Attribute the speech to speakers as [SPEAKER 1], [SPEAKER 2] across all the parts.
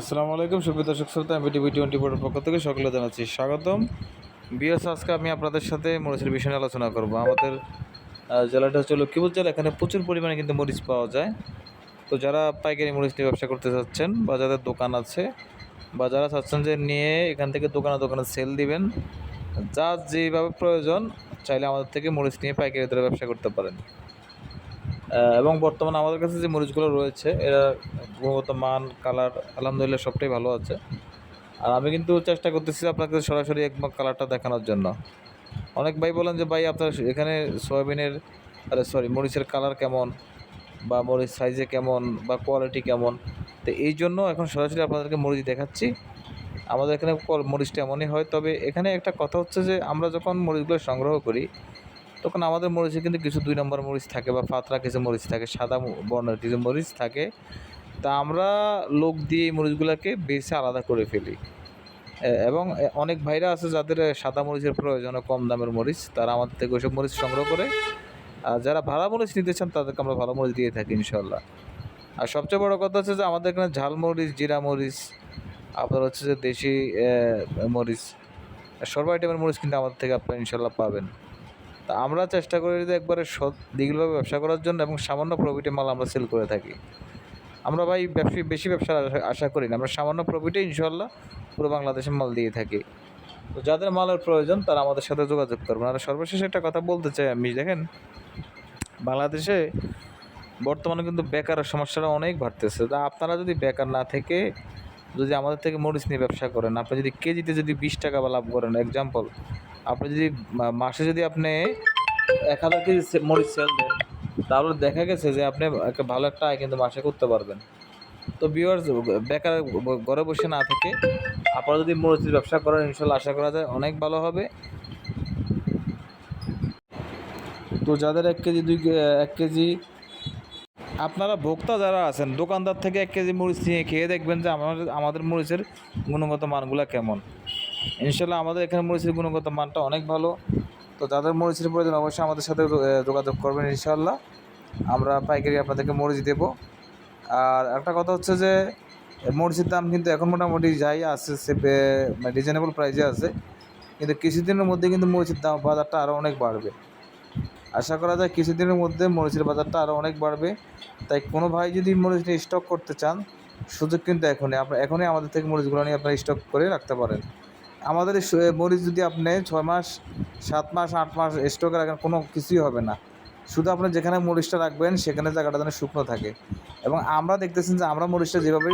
[SPEAKER 1] আসসালামু আলাইকুম, সুপ্রিয় দর্শক শ্রোতা, আমি টিভি টোয়েন্টি ফোরের পক্ষ থেকে সকলে জানাচ্ছি স্বাগতম। বিএস আজকে আমি আপনাদের সাথে মরিচের বিষয়ে আলোচনা করব। আমাদের জেলাটা হচ্ছে লক্ষ্মীপুর জেলা। এখানে প্রচুর পরিমাণে কিন্তু মরিচ পাওয়া যায়। তো যারা পাইকারি মরিচ নিয়ে ব্যবসা করতে চাচ্ছেন বা যাদের দোকান আছে বা যারা চাচ্ছেন যে নিয়ে এখান থেকে দোকানে দোকানে সেল দিবেন, যা যেভাবে প্রয়োজন, চাইলে আমাদের থেকে মরিচ নিয়ে পাইকারি দরে ব্যবসা করতে পারেন। এবং বর্তমানে আমাদের কাছে যে মরিচগুলো রয়েছে, এরা গুণগত মান কালার আলহামদুলিল্লাহ সবটাই ভালো আছে। আর আমি কিন্তু চেষ্টা করতেছি আপনাকে সরাসরি একবার কালারটা দেখানোর জন্য। অনেক ভাই বলেন যে, ভাই, আপনার এখানে সয়াবিনের, আরে সরি মরিচের কালার কেমন? বা মরিচ সাইজে কেমন? বা কোয়ালিটি কেমন? তো এই জন্য এখন সরাসরি আপনাদেরকে মরিচ দেখাচ্ছি। আমাদের এখানে মরিচটা এমনই হয়, তবে এখানে একটা কথা হচ্ছে যে, আমরা যখন মরিচগুলো সংগ্রহ করি তখন আমাদের মরিচে কিন্তু কিছু দুই নম্বর মরিচ থাকে বা পাতলা কিছু মরিচ থাকে, সাদা বর্ণের কিছু মরিচ থাকে। তা আমরা লোক দিয়ে এই মরিচগুলোকে বেছে আলাদা করে ফেলি। এবং অনেক ভাইরা আছে যাদের সাদা মরিচের প্রয়োজন কম দামের মরিচ, তারা আমাদের থেকে ওইসব মরিচ সংগ্রহ করে। আর যারা ভালো মরিচ নিতে চান, তাদেরকে আমরা ভালো মরিচ দিয়ে থাকি ইনশাল্লাহ আর সবচেয়ে বড় কথা হচ্ছে যে আমাদের এখানে ঝাল মরিচ, জিরা মরিচ, আপনার হচ্ছে যে দেশি মরিচ, সর্ব আইটেমের মরিচ কিন্তু আমাদের থেকে আপনারা ইনশাল্লাহ পাবেন। তা আমরা চেষ্টা করি যে একবারে সৎ দিগলভাবে ব্যবসা করার জন্য এবং সামান্য প্রফিটে মাল আমরা সেল করে থাকি। আমরা ভাই ব্যবসা, বেশি ব্যবসার আশা- আশা করি না। আমরা সামান্য প্রফিটে ইনশাল্লাহ পুরো বাংলাদেশে মাল দিয়ে থাকি। তো যাদের মালের প্রয়োজন, তারা আমাদের সাথে যোগাযোগ করবেন। আর সর্বশেষ একটা কথা বলতে চাই আমি, দেখেন, বাংলাদেশে বর্তমানে কিন্তু বেকারের সমস্যাটা অনেক বাড়তেছে। তা আপনারা যদি বেকার না থেকে যদি আমাদের থেকে মরিচ নিয়ে ব্যবসা করেন, আপনি যদি কেজিতে যদি বিশ টাকা বা লাভ করেন এক্সাম্পল আপনি যদি মাসে যদি আপনি এক হাজার কেজি মরিচ সেল দেন, তাহলে দেখা গেছে যে আপনি একটা ভালো একটা আয় কিন্তু মাসে করতে পারবেন। তো ভিউয়ার্স বেকার ঘরে বসে না থেকে আপনারা যদি মরিচের ব্যবসা করেন, ইনশাল্লাহ আশা করা যায় অনেক ভালো হবে। তো যাদের এক কেজি, দুই এক কেজি, আপনারা ভোক্তা যারা আছেন, দোকানদার থেকে এক কেজি মরিচ নিয়ে খেয়ে দেখবেন যে আমাদের আমাদের মরিচের গুণগত মানগুলো কেমন। ইনশাল্লাহ আমাদের এখানে মরিচের গুণগত মানটা অনেক ভালো। তো যাদের মরিচের প্রয়োজন অবশ্যই আমাদের সাথে যোগাযোগ করবেন ইনশাল্লাহ আমরা পাইকারি আপনাদেরকে মরিচ দেবো। আর একটা কথা হচ্ছে যে, মরিচের দাম কিন্তু এখন মোটামুটি যাই আছে, সে রিজনেবল প্রাইসে আছে। কিন্তু কিছুদিনের মধ্যে কিন্তু মরিচের দাম বাজারটা আরও অনেক বাড়বে। আশা করা যায় কিছুদিনের মধ্যে মরিচের বাজারটা আরও অনেক বাড়বে। তাই কোনো ভাই যদি মরিচ নিয়ে স্টক করতে চান, সুযোগ কিন্তু এখনই। আপনার এখনই আমাদের থেকে মরিচগুলো নিয়ে আপনারা স্টক করে রাখতে পারেন। আমাদের মরিচ যদি আপনি ছয় মাস, সাত মাস, আট মাস স্টকে রাখেন, কোনো কিছুই হবে না। শুধু আপনি যেখানে মরিচটা রাখবেন, সেখানে জায়গাটা যেন শুকনো থাকে। এবং আমরা দেখতেছেন যে আমরা মরিচটা যেভাবে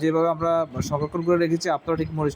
[SPEAKER 1] যেভাবে আমরা সংরক্ষণ করে রেখেছি, আপনারা ঠিক মরিচ